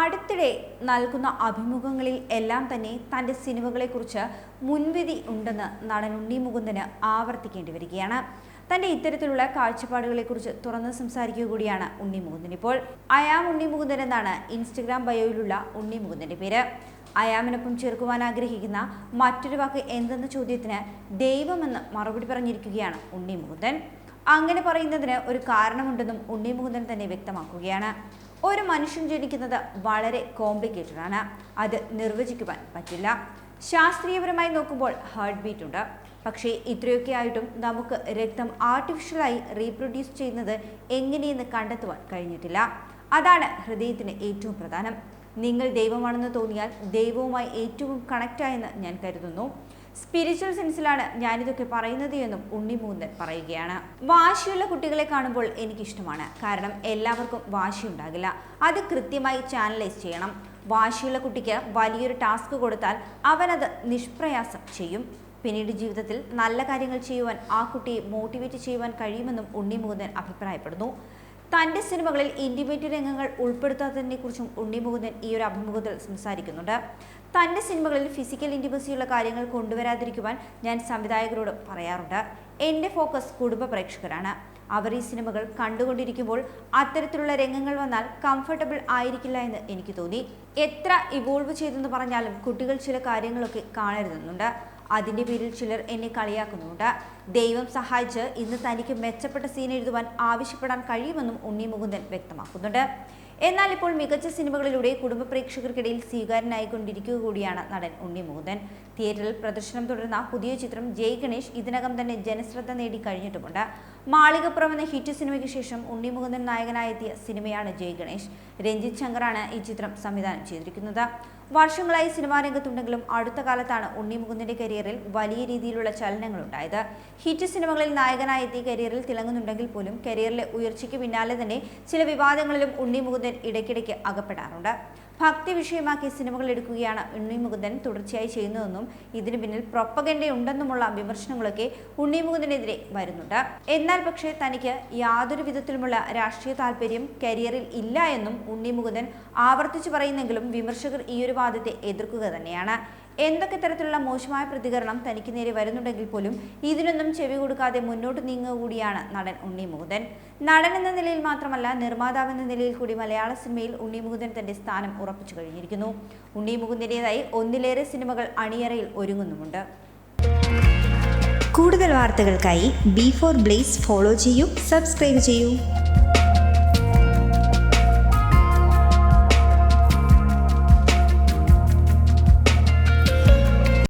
അടുത്തിടെ നൽകുന്ന അഭിമുഖങ്ങളിൽ എല്ലാം തന്നെ തന്റെ സിനിമകളെക്കുറിച്ച് മുൻവിധി ഉണ്ടെന്ന് നടൻ ഉണ്ണി മുകുന്ദന് ആവർത്തിക്കേണ്ടി വരികയാണ്. തന്റെ ഇത്തരത്തിലുള്ള കാഴ്ചപ്പാടുകളെക്കുറിച്ച് തുറന്ന് സംസാരിക്കുക കൂടിയാണ് ഉണ്ണി മുകുന്ദൻ. ഇപ്പോൾ അയാം ഉണ്ണി മുകുന്ദൻ എന്നാണ് ഇൻസ്റ്റഗ്രാം ബയോയിലുള്ള ഉണ്ണി മുകുന്ദന്റെ പേര്. അയാമിനൊപ്പം ചേർക്കുവാൻ ആഗ്രഹിക്കുന്ന മറ്റൊരു വാക്ക് എന്തെന്ന ചോദ്യത്തിന് ദൈവമെന്ന് മറുപടി പറഞ്ഞിരിക്കുകയാണ് ഉണ്ണി മുകുന്ദൻ. അങ്ങനെ പറയുന്നതിന് ഒരു കാരണമുണ്ടെന്നും ഉണ്ണി മുകുന്ദൻ തന്നെ വ്യക്തമാക്കുകയാണ്. ഒരു മനുഷ്യൻ ജനിക്കുന്നത് വളരെ കോംപ്ലിക്കേറ്റഡ് ആണ്. അത് നിർവചിക്കുവാൻ പറ്റില്ല. ശാസ്ത്രീയപരമായി നോക്കുമ്പോൾ ഹാർട്ട് ബീറ്റ് ഉണ്ട്. പക്ഷേ ഇത്രയൊക്കെ ആയിട്ടും നമുക്ക് രക്തം ആർട്ടിഫിഷ്യലായി റീപ്രൊഡ്യൂസ് ചെയ്യുന്നത് എങ്ങനെയെന്ന് കണ്ടെത്തുവാൻ കഴിഞ്ഞിട്ടില്ല. അതാണ് ഹൃദയത്തിന് ഏറ്റവും പ്രധാനം. നിങ്ങൾ ദൈവമാണെന്ന് തോന്നിയാൽ ദൈവവുമായി ഏറ്റവും കണക്റ്റായെന്ന് ഞാൻ കരുതുന്നു. സ്പിരിച്വൽ സെൻസിലാണ് ഞാനിതൊക്കെ പറയുന്നത് എന്നും ഉണ്ണിമൂന്നൻ പറയുകയാണ്. വാശിയുള്ള കുട്ടികളെ കാണുമ്പോൾ എനിക്കിഷ്ടമാണ്. കാരണം എല്ലാവർക്കും വാശി ഉണ്ടാകില്ല അത് കൃത്യമായി ചാനലൈസ് ചെയ്യണം. വാശിയുള്ള കുട്ടിക്ക് വലിയൊരു ടാസ്ക് കൊടുത്താൽ അവനത് നിഷ്പ്രയാസം ചെയ്യും. പിന്നീട് ജീവിതത്തിൽ നല്ല കാര്യങ്ങൾ ചെയ്യുവാൻ ആ കുട്ടിയെ മോട്ടിവേറ്റ് ചെയ്യുവാൻ കഴിയുമെന്നും ഉണ്ണിമൂന്നൻ അഭിപ്രായപ്പെടുന്നു. തന്റെ സിനിമകളിൽ ഇന്റിമേറ്റ് രംഗങ്ങൾ ഉൾപ്പെടുത്താത്തതിനെ കുറിച്ചും ഉണ്ണി മുകുന്ദൻ ഈ ഒരു അഭിമുഖത്തിൽ സംസാരിക്കുന്നുണ്ട്. തന്റെ സിനിമകളിൽ ഫിസിക്കൽ ഇന്റിമസിയുള്ള കാര്യങ്ങൾ കൊണ്ടുവരാതിരിക്കുവാൻ ഞാൻ സംവിധായകരോട് പറയാറുണ്ട്. എന്റെ ഫോക്കസ് കുടുംബ പ്രേക്ഷകരാണ്. അവർ ഈ സിനിമകൾ കണ്ടുകൊണ്ടിരിക്കുമ്പോൾ അത്തരത്തിലുള്ള രംഗങ്ങൾ വന്നാൽ കംഫർട്ടബിൾ ആയിരിക്കില്ല എന്ന് എനിക്ക് തോന്നി. എത്ര ഇവോൾവ് ചെയ്തെന്ന് പറഞ്ഞാലും കുട്ടികൾ ചില കാര്യങ്ങളൊക്കെ കാണരുതെന്നുണ്ട്. അതിന്റെ പേരിൽ ചിലർ എന്നെ കളിയാക്കുന്നുണ്ട് ദൈവം സഹായിച്ച് ഇന്ന് തനിക്ക് മെച്ചപ്പെട്ട സീൻ എഴുതുവാൻ ആവശ്യപ്പെടാൻ കഴിയുമെന്നും ഉണ്ണി മുകുന്ദൻ വ്യക്തമാക്കുന്നുണ്ട്. എന്നാൽ ഇപ്പോൾ മികച്ച സിനിമകളിലൂടെ കുടുംബ പ്രേക്ഷകർക്കിടയിൽ സ്വീകാരനായിക്കൊണ്ടിരിക്കുക കൂടിയാണ് നടൻ ഉണ്ണി മുകുന്ദൻ. തിയേറ്ററിൽ പ്രദർശനം തുടരുന്ന പുതിയ ചിത്രം ജയ് ഗണേഷ് ഇതിനകം തന്നെ ജനശ്രദ്ധ നേടി കഴിഞ്ഞിട്ടുമുണ്ട്. മാളികപ്പുറം എന്ന ഹിറ്റ് സിനിമയ്ക്ക് ശേഷം ഉണ്ണി മുകുന്ദൻ നായകനായെത്തിയ സിനിമയാണ് ജയ് ഗണേഷ്. രഞ്ജിത്ത് ശങ്കറാണ് ഈ ചിത്രം സംവിധാനം ചെയ്തിരിക്കുന്നത്. വർഷങ്ങളായി സിനിമാ രംഗത്തുണ്ടെങ്കിലും അടുത്ത കാലത്താണ് ഉണ്ണി മുകുന്ദന്റെ കരിയറിൽ വലിയ രീതിയിലുള്ള ചലനങ്ങൾ ഉണ്ടായത് ഹിറ്റ് സിനിമകളിൽ നായകനായെത്തി കരിയറിൽ തിളങ്ങുന്നുണ്ടെങ്കിൽ പോലും കരിയറിലെ ഉയർച്ചയ്ക്ക് പിന്നാലെ തന്നെ ചില വിവാദങ്ങളിലും ഉണ്ണി മുകുന്ദൻ ഇടയ്ക്കിടയ്ക്ക് അകപ്പെടാറുണ്ട്. ഭക്തി വിഷയമാക്കി സിനിമകൾ എടുക്കുകയാണ് ഉണ്ണി മുകുന്ദൻ തുടർച്ചയായി ചെയ്യുന്നതെന്നും ഇതിന് പിന്നിൽ പ്രൊപ്പഗൻഡയുണ്ടെന്നുമുള്ള വിമർശനങ്ങളൊക്കെ ഉണ്ണി മുകുന്ദനെതിരെ വരുന്നുണ്ട്. എന്നാൽ പക്ഷേ തനിക്ക് യാതൊരു വിധത്തിലുമുള്ള രാഷ്ട്രീയ താല്പര്യം കരിയറിൽ ഇല്ല എന്നും ഉണ്ണി മുകുന്ദൻ ആവർത്തിച്ചു പറയുന്നെങ്കിലും വിമർശകർ ഈയൊരു വാദത്തെ എതിർക്കുക തന്നെയാണ്. എന്തൊക്കെ തരത്തിലുള്ള മോശമായ പ്രതികരണം തനിക്ക് നേരെ വരുന്നുണ്ടെങ്കിൽ പോലും ഇതിനൊന്നും ചെവി കൊടുക്കാതെ മുന്നോട്ട് നീങ്ങുക കൂടിയാണ് നടൻ ഉണ്ണി മുകുന്ദൻ നടൻ എന്ന നിലയിൽ മാത്രമല്ല നിർമ്മാതാവ് എന്ന നിലയിൽ കൂടി മലയാള സിനിമയിൽ ഉണ്ണി മുകുന്ദൻ തന്റെ സ്ഥാനം ഉറപ്പിച്ചു കഴിഞ്ഞിരിക്കുന്നു. ഉണ്ണി മുകുന്ദന്റേതായി ഒന്നിലേറെ സിനിമകൾ അണിയറയിൽ ഒരുങ്ങുന്നുമുണ്ട്. കൂടുതൽ വാർത്തകൾക്കായി ബി ഫോർ ബ്ലേസ് ഫോളോ ചെയ്യൂ സബ്സ്ക്രൈബ് ചെയ്യൂ.